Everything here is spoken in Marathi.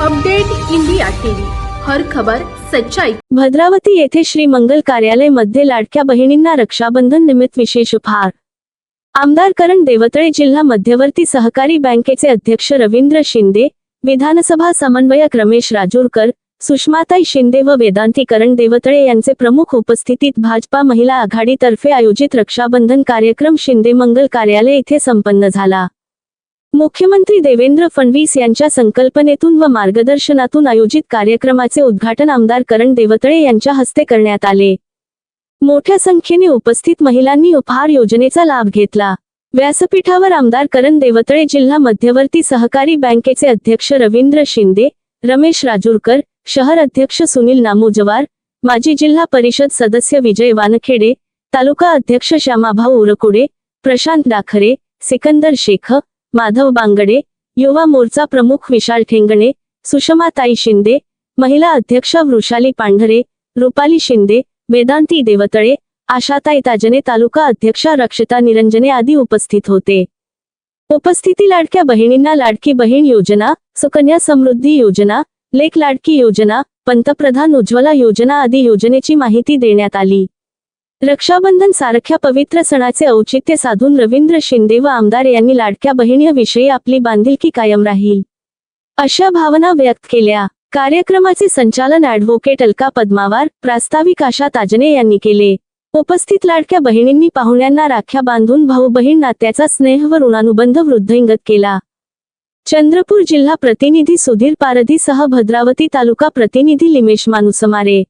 Update India TV. हर खबर सच्चाई. भद्रावती येथे श्री मंगल कार्यालयमध्ये लाडक्या बहिणींना रक्षाबंधन निमित्त विशेष उपहार. आमदार करण देवतळे जिल्हा मध्यवर्ती सहकारी बँकेचे अध्यक्ष रवींद्र शिंदे विधानसभा समन्वयक रमेश राजूरकर सुषमाताई शिंदे व वेदांती करण देवतळे यांचे प्रमुख उपस्थितीत भाजपा महिला आघाडीतर्फे आयोजित रक्षाबंधन कार्यक्रम शिंदे मंगल कार्यालय येथे संपन्न झाला. मुख्यमंत्री देवेंद्र फडणवीस यांच्या संकल्पनेतून व मार्गदर्शनातून आयोजित कार्यक्रमाचे उद्घाटन आमदार करण देवतळे यांच्या हस्ते करण्यात आले. मोठ्या संख्येने उपस्थित महिलांनी उपहार योजनेचा लाभ घेतला. व्यासपीठावर आमदार करण देवतळे जिल्हा मध्यवर्ती सहकारी बँकेचे अध्यक्ष रवींद्र शिंदे रमेश राजूरकर शहर अध्यक्ष सुनील नामोजवार माजी जिल्हा परिषद सदस्य विजय वानखेडे तालुका अध्यक्ष श्यामाभाऊ उरकुडे प्रशांत डाखरे सिकंदर शेख माधव बांगडे युवा मोर्चा प्रमुख विशाल ठेंगणे सुषमाताई शिंदे महिला अध्यक्षा वृषाली पांढरे रुपाली शिंदे वेदांती देवतळे आशाताई ताजने तालुका अध्यक्षा रक्षिता निरंजने आदी उपस्थित होते. उपस्थिती लाडक्या बहिणींना लाडकी बहीण योजना सुकन्या समृद्धी योजना लेख लाडकी योजना पंतप्रधान उज्ज्वला योजना आदी योजनेची माहिती देण्यात आली. रक्षाबंधन सारख्या पवित्र सणाचे औचित्य साधून रवींद्र शिंदे व आमदार यांनी लाडक्या बहिणीविषयी आपली बांधिलकी कायम राहील. अशा भावना व्यक्त केल्या. कार्यक्रमाचे संचालन ॲडव्होकेट अलका पद्मावार प्रास्ताविक आशा ताजने यांनी केले. उपस्थित लाडक्या बहिणींनी पाहुण्यांना राख्या बांधून भाऊ बहीण नात्याचा स्नेह व ऋणानुबंध वृद्धिंगत केला. चंद्रपूर जिल्हा प्रतिनिधी सुधीर पारधीसह भद्रावती तालुका प्रतिनिधी लिमेश मानुसमारे.